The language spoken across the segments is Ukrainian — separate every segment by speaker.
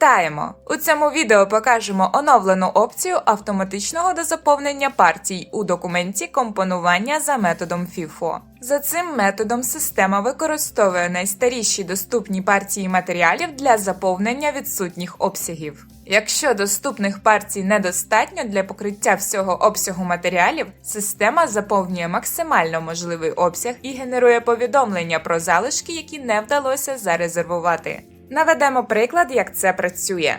Speaker 1: Вітаємо! У цьому відео покажемо оновлену опцію автоматичного дозаповнення партій у документі компонування за методом FIFO. За цим методом система використовує найстаріші доступні партії матеріалів для заповнення відсутніх обсягів. Якщо доступних партій недостатньо для покриття всього обсягу матеріалів, система заповнює максимально можливий обсяг і генерує повідомлення про залишки, які не вдалося зарезервувати. Наведемо приклад, як це працює.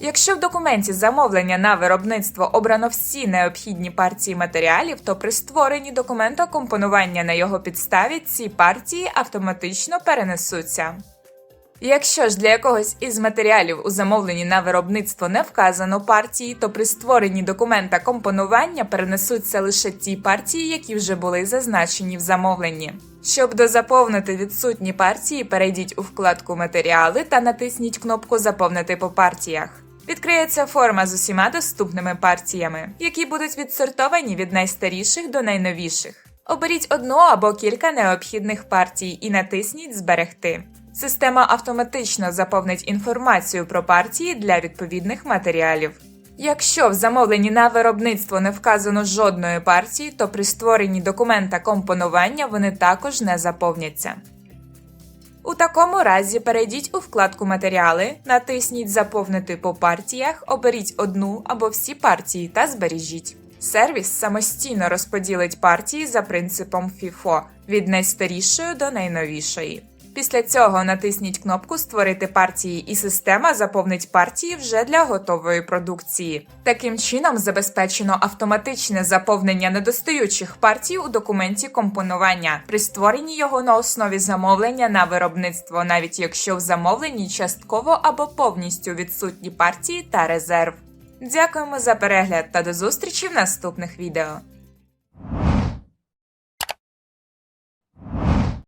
Speaker 1: Якщо в документі замовлення на виробництво обрано всі необхідні партії матеріалів, то при створенні документа компонування на його підставі ці партії автоматично перенесуться. Якщо ж для якогось із матеріалів у замовленні на виробництво не вказано партії, то при створенні документа компонування перенесуться лише ті партії, які вже були зазначені в замовленні. Щоб дозаповнити відсутні партії, перейдіть у вкладку Матеріали та натисніть кнопку Заповнити по партіях. Відкриється форма з усіма доступними партіями, які будуть відсортовані від найстаріших до найновіших. Оберіть одну або кілька необхідних партій і натисніть Зберегти. Система автоматично заповнить інформацію про партії для відповідних матеріалів. Якщо в замовленні на виробництво не вказано жодної партії, то при створенні документа компонування вони також не заповняться. У такому разі перейдіть у вкладку Матеріали, натисніть Заповнити по партіях, оберіть одну або всі партії та збережіть. Сервіс самостійно розподілить партії за принципом FIFO від найстарішої до найновішої. Після цього натисніть кнопку Створити партії, і система заповнить партії вже для готової продукції. Таким чином забезпечено автоматичне заповнення недостаючих партій у документі компонування при створенні його на основі замовлення на виробництво, навіть якщо в замовленні частково або повністю відсутні партії та резерв. Дякуємо за перегляд та до зустрічі в наступних відео.